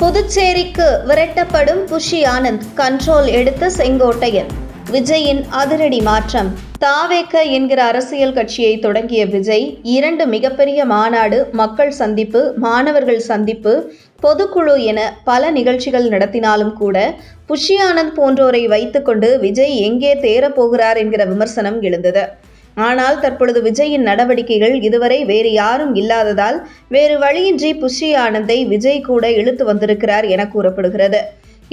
புதுச்சேரிக்கு விரட்டப்படும் Bussy Anand control எடுத்த செங்கோட்டையன். விஜயின் அதிரடி மாற்றம். தாவேக்க என்கிற அரசியல் கட்சியை தொடங்கிய விஜய் இரண்டு மிகப்பெரிய மாநாடு மக்கள் சந்திப்பு மாணவர்கள் சந்திப்பு பொதுக்குழு என பல நிகழ்ச்சிகள் நடத்தினாலும் கூட புஷி ஆனந்த் போன்றோரை வைத்துக்கொண்டு விஜய் எங்கே தேரப்போகிறார் என்கிற விமர்சனம் எழுந்தது. ஆனால் தற்பொழுது விஜயின் நடவடிக்கைகள் இதுவரை வேறு யாரும் இல்லாததால் வேறு வழியின்றி புஷி ஆனந்தை விஜய் கூட இழுத்து வந்திருக்கிறார் என கூறப்படுகிறது.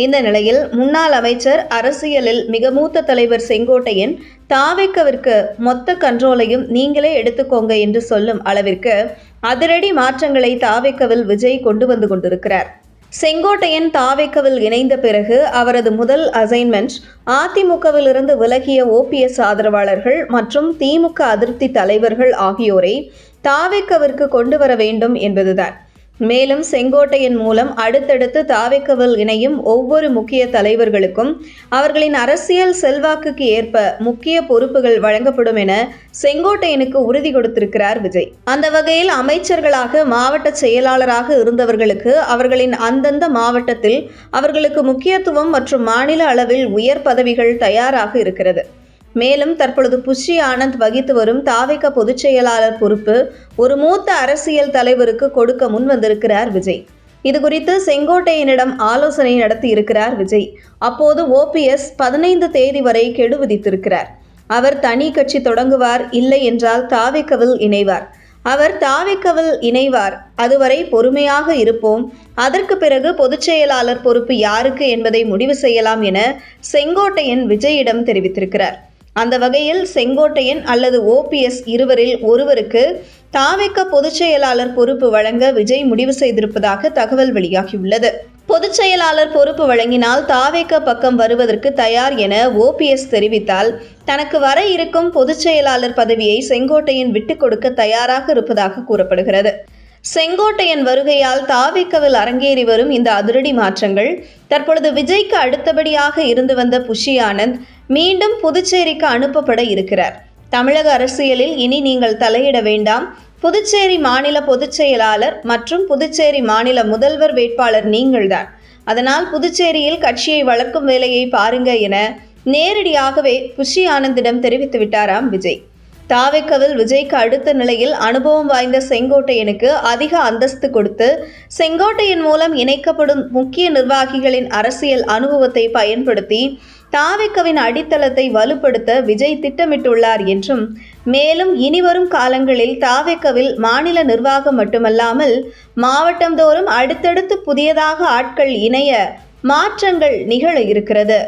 இந்த நிலையில் முன்னாள் அமைச்சர் அரசியலில் மிக மூத்த தலைவர் செங்கோட்டையன் தாவேக்கவிற்கு மொத்த கண்ட்ரோலையும் நீங்களே எடுத்துக்கோங்க என்று சொல்லும் அளவிற்கு அதிரடி மாற்றங்களை தாவேக்கவில் விஜய் கொண்டு வந்து கொண்டிருக்கிறார். செங்கோட்டையன் தாவேக்கவில் இணைந்த பிறகு அவரது முதல் அசைன்மெண்ட் அதிமுகவிலிருந்து விலகிய ஓபிஎஸ் ஆதரவாளர்கள் மற்றும் திமுக அதிருப்தி தலைவர்கள் ஆகியோரை தாவேக்கவிற்கு கொண்டு வர வேண்டும் என்பதுதான். மேலும் செங்கோட்டையன் மூலம் அடுத்தடுத்து தாவேக்கவில் இணையும் ஒவ்வொரு முக்கிய தலைவர்களுக்கும் அவர்களின் அரசியல் செல்வாக்குக்கு ஏற்ப முக்கிய பொறுப்புகள் வழங்கப்படும் என செங்கோட்டையனுக்கு உறுதி கொடுத்திருக்கிறார் விஜய். அந்த வகையில் அமைச்சர்களாக மாவட்ட செயலாளராக இருந்தவர்களுக்கு அவர்களின் அந்தந்த மாவட்டத்தில் அவர்களுக்கு முக்கியத்துவம் மற்றும் மாநில அளவில் உயர் பதவிகள் தயாராக இருக்கிறது. மேலும் தற்பொழுது புஷி ஆனந்த் வகித்து வரும் தாவிக பொதுச் செயலாளர் பொறுப்பு ஒரு மூத்த அரசியல் தலைவருக்கு கொடுக்க முன் வந்திருக்கிறார் விஜய். இது குறித்து செங்கோட்டையனிடம் ஆலோசனை நடத்தி இருக்கிறார் விஜய். அப்போது ஓபிஎஸ் பதினைந்து தேதி வரை கெடு விதித்திருக்கிறார். அவர் தனி கட்சி தொடங்குவார் இல்லை என்றால் தாவிக்கவில் இணைவார். அவர் தாவிக்கவில் இணைவார். அதுவரை பொறுமையாக இருப்போம். அதற்கு பிறகு பொதுச்செயலாளர் பொறுப்பு யாருக்கு என்பதை முடிவு செய்யலாம் என செங்கோட்டையன் விஜயிடம் தெரிவித்திருக்கிறார். அந்த வகையில் செங்கோட்டையன் அல்லது ஓபிஎஸ் இருவரில் ஒருவருக்கு தாவேக்க பொதுச் செயலாளர் பொறுப்பு வழங்க விஜய் முடிவு செய்திருப்பதாக தகவல் வெளியாகியுள்ளது. பொதுச் செயலாளர் பொறுப்பு வழங்கினால் தாவேக்க பக்கம் வருவதற்கு தயார் என ஓபிஎஸ் தெரிவித்தால் தனக்கு வர இருக்கும் பொதுச் செயலாளர் பதவியை செங்கோட்டையன் விட்டுக் கொடுக்க தயாராக இருப்பதாக கூறப்படுகிறது. செங்கோட்டையன் வருகையால் தாவிக்கவில் அரங்கேறி வரும் இந்த அதிரடி மாற்றங்கள் தற்பொழுது விஜய்க்கு அடுத்தபடியாக இருந்து வந்த புஷி ஆனந்த் மீண்டும் புதுச்சேரிக்கு அனுப்பப்பட இருக்கிறார். தமிழக அரசியலில் இனி நீங்கள் தலையிட வேண்டாம். புதுச்சேரி மாநில பொதுச் செயலாளர் மற்றும் புதுச்சேரி மாநில முதல்வர் வேட்பாளர் நீங்கள்தான். அதனால் புதுச்சேரியில் கட்சியை வளர்க்கும் வேலையை பாருங்க என நேரடியாகவே புஷி ஆனந்திடம் தெரிவித்து விட்டாராம் விஜய். தாவேக்கவில் விஜய்க்கு அடுத்த நிலையில் அனுபவம் வாய்ந்த செங்கோட்டையனுக்கு அதிக அந்தஸ்து கொடுத்து செங்கோட்டையன் மூலம் இணைக்கப்படும் முக்கிய நிர்வாகிகளின் அரசியல் அனுபவத்தை பயன்படுத்தி தாவிக்கவின் அடித்தளத்தை வலுப்படுத்த விஜய் திட்டமிட்டுள்ளார் என்றும் மேலும் இனிவரும் காலங்களில் தாவேக்கவில் மாநில நிர்வாகம் மட்டுமல்லாமல் மாவட்டந்தோறும் அடுத்தடுத்து புதியதாக ஆட்கள் இணைய மாற்றங்கள் நிகழ இருக்கிறது.